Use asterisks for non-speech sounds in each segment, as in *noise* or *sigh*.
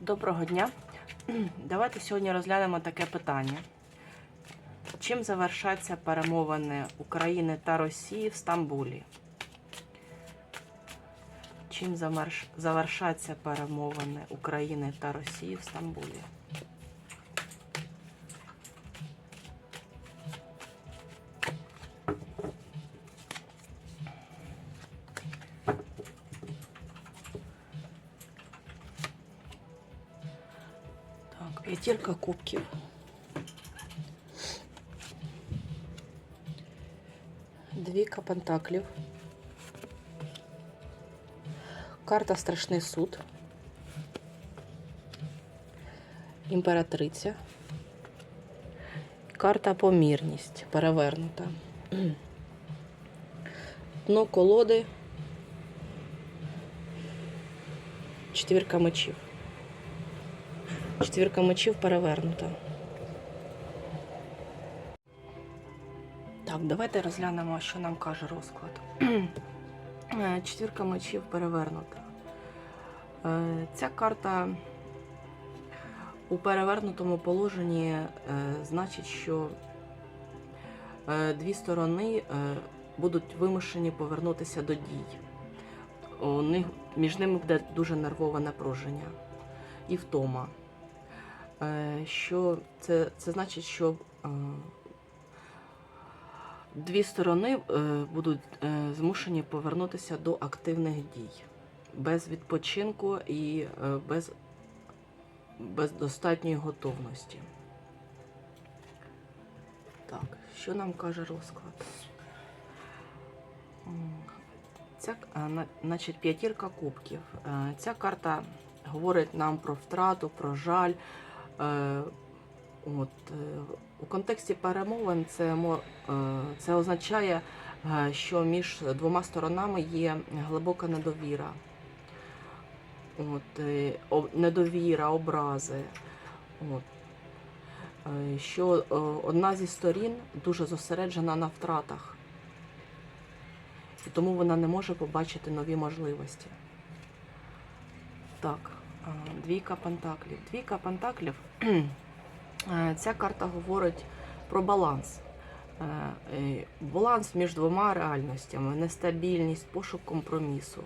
Доброго дня. Давайте сьогодні розглянемо таке питання. Чим завершаться перемовини України та Росії в Стамбулі? Чим завершаться перемовини України та Росії в Стамбулі? П'ятірка кубків. Двійка пентаклів. Карта Страшний суд. Імператриця. Карта Помірність перевернута. *clears throat* Дно колоди. Четвірка мечів. Четвірка мечів перевернута. Так, давайте розглянемо, що нам каже розклад. *clears throat* Е, Четвірка мечів перевернута. Е, Ця карта у перевернутому положенні е, значить, що дві сторони будуть вимушені повернутися до дій. У них, між ними буде дуже нервове напруження і втома. Е, Що це, це значить, що е, дві сторони е, будуть змушені повернутися до активних дій без відпочинку і без, без достатньої готовності. Так, що нам каже розклад? Ця, значить, п'ятірка кубків. Ця карта говорить нам про втрату, про жаль. Е, От, е, у контексті перемовин це, е, це означає, що між двома сторонами є глибока недовіра. От, недовіра, образи. От. Що одна зі сторін дуже зосереджена на втратах, і тому вона не може побачити нові можливості. Так, двійка пентаклів. Двійка пентаклів. *clears throat* Е, Ця карта говорить про баланс. Е, е, Баланс між двома реальностями, нестабільність, пошук компромісу.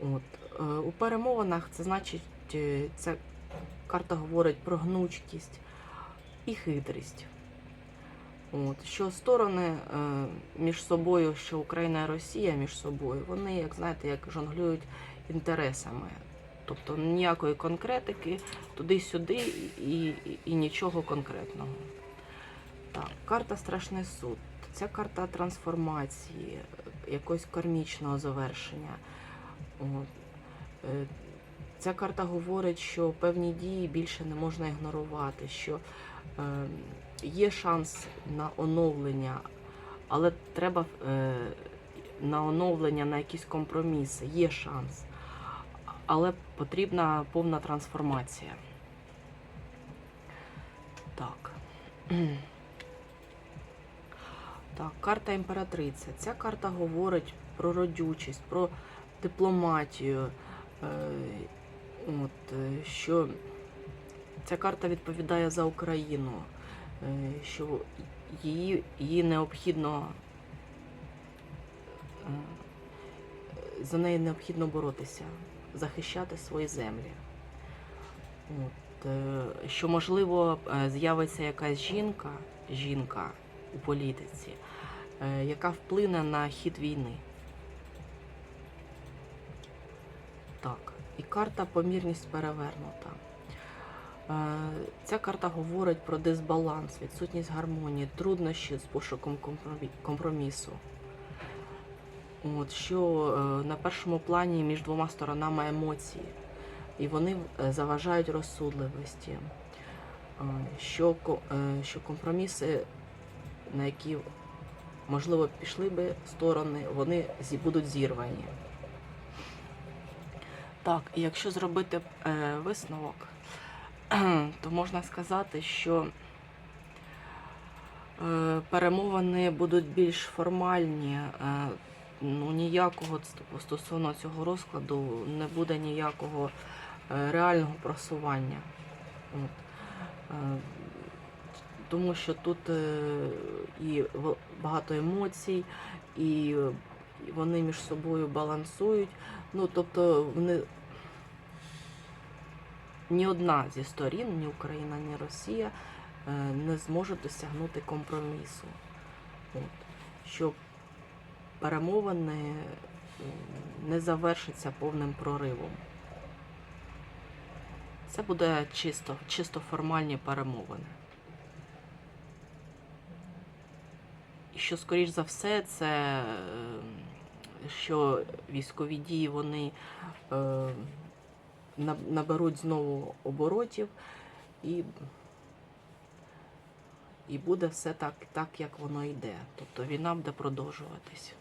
От. У перемовинах це значить, ця карта говорить про гнучкість і хитрість. От. Що сторони між собою, що Україна і Росія між собою, вони, як знаєте, як жонглюють інтересами. Тобто ніякої конкретики, туди-сюди і, і, і нічого конкретного. Так, карта Страшний суд. Це карта трансформації, якогось кармічного завершення. От. Е, Ця карта говорить, що певні дії більше не можна ігнорувати, що е, є шанс на оновлення, але треба е, на оновлення, на якісь компроміси, є шанс але потрібна повна трансформація. Так. *clears throat* Так, карта імператриця. Ця карта говорить про родючість, про дипломатію. Е, От, е, що ця карта відповідає за Україну, е, що її, її необхідно за неї необхідно боротися захищати свої землі. От, е, що, можливо, е, з'явиться якась жінка, жінка у політиці, е, яка вплине на хід війни. Так, і карта помірність перевернута. Ця карта говорить про дисбаланс, відсутність гармонії, труднощі з пошуком компромісу. От, що е, на першому плані між двома сторонами емоції, і вони е, заважають розсудливості, Е, що, що компроміси, на які можливо пішли би сторони, вони будуть зірвані. Так, і якщо зробити висновок, *clears throat* то можна сказати, що перемовини будуть більш формальні. Ну, ніякого стосовно цього розкладу не буде ніякого е, реального просування. От. Е, Тому що тут е, і багато емоцій, і вони між собою балансують. Ну, тобто вони ні одна зі сторін, ні Україна, ні Росія не зможе досягнути компромісу. От. Щоб перемовини не завершаться повним проривом. Це буде чисто, чисто формальні перемовини. І що, скоріш за все, це е, що військові дії вони е, наберуть знову оборотів і, і буде все так, так, як воно йде. Тобто війна буде продовжуватись.